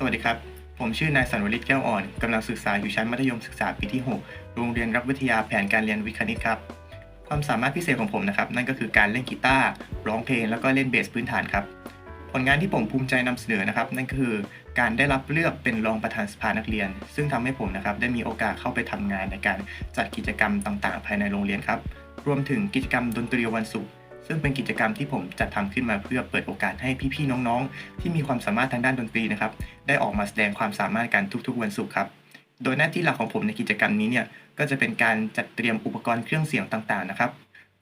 สวัสดีครับ ผมชื่อนายสันวริตแก้วอ่อนกำลังศึกษาอยู่ชั้นมัธยมศึกษาปีที่ 6 โรงเรียนรับวิทยาแผนการเรียนวิทย์คณิตครับ ความสามารถพิเศษของผมนะครับ นั่นก็คือการเล่นกีตาร์ ร้องเพลง แล้วก็เล่นเบสพื้นฐานครับ ผลงานที่ผมภูมิใจนำเสนอนะครับ นั่นก็คือการได้รับเลือกเป็นรองประธานสภานักเรียน ซึ่งทำให้ผมนะครับได้มีโอกาสเข้าไปทำงานในการจัดกิจกรรมต่าง ๆ ภายในโรงเรียนครับ รวมถึงกิจกรรมดนตรีวันศุกร์ ซึ่งเป็นกิจกรรมที่ผมจัดทำขึ้นมาเพื่อเปิดโอกาสให้พี่ๆน้องๆ ที่มีความสามารถทางด้านดนตรีนะครับได้ออกมาแสดงความสามารถกันทุกๆ วันศุกร์ครับโดยหน้าที่หลักของผมในกิจกรรมนี้เนี่ยก็จะเป็นการจัดเตรียมอุปกรณ์เครื่องเสียงต่างๆนะครับ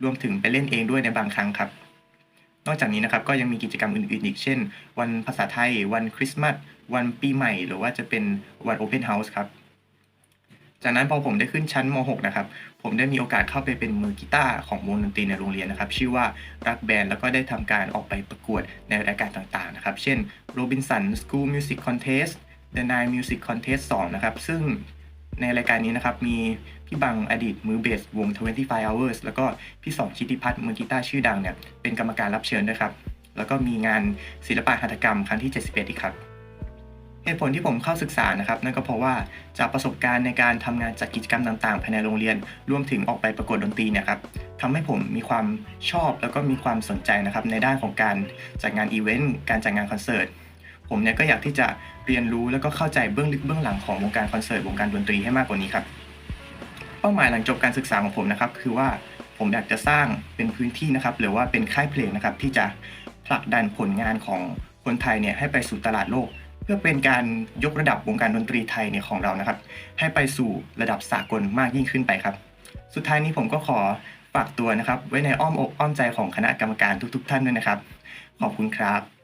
รวมถึงไปเล่นเองด้วยในบางครั้งครับ นอกจากนี้นะครับก็ยังมีกิจกรรมอื่นๆอีก เช่น วันภาษาไทย วันคริสต์มาสวันปีใหม่ หรือว่าจะเป็นวันโอเพนเฮาส์ครับ จากนั้นพอผมได้ขึ้นชั้นม .6 นะครับ ผมได้มีโอกาสเข้าไปเป็นมือกีตาร์ของวงดนตรีในโรงเรียนนะครับ ชื่อว่ารักแบนด์แล้วก็ได้ทำการออกไปประกวดในรายการต่างๆนะครับ เช่น Robinson School Music Contest The Nine Music Contest 2 นะครับ ซึ่งในรายการนี้นะครับ มีพี่บังอดีตมือเบสวง 25 Hours แล้วก็พี่สองชิติพัฒน์มือกีตาร์ชื่อดังเนี่ยเป็นกรรมการรับเชิญด้วยครับ แล้วก็มีงานศิลปะหัตถกรรมครั้งที่ 71 อีกครับ เหตุผลที่ผมเข้าศึกษานะครับนั่นก็เพราะว่าจากประสบการณ์ในการทำงานจัดกิจกรรมต่างๆ ภายในโรงเรียน รวมถึงออกไปประกวดดนตรีเนี่ยครับทำให้ผมมีความชอบแล้วก็มีความสนใจนะครับในด้านของการจัดงานอีเวนต์การจัดงานคอนเสิร์ตผมเนี่ยก็อยากที่จะเรียนรู้แล้วก็เข้าใจเบื้องลึกเบื้องหลังของวงการคอนเสิร์ตวงการดนตรีให้มากกว่านี้ครับเป้าหมายหลังจบการศึกษาของผมนะครับคือว่าผมอยากจะสร้างเป็นพื้นที่นะครับหรือว่าเป็นค่ายเพลงนะครับที่จะผลักดันผลงานของคนไทยเนี่ยให้ไปสู่ตลาดโลก เพื่อเป็นการยกระดับวงการดนตรีไทยเนี่ยของเรานะครับ ให้ไปสู่ระดับสากลมากยิ่งขึ้นไปครับ สุดท้ายนี้ผมก็ขอฝากตัวนะครับ ไว้ในอ้อมอกอ้อมใจของคณะกรรมการทุก ๆ ท่านด้วยนะครับ ขอบคุณครับ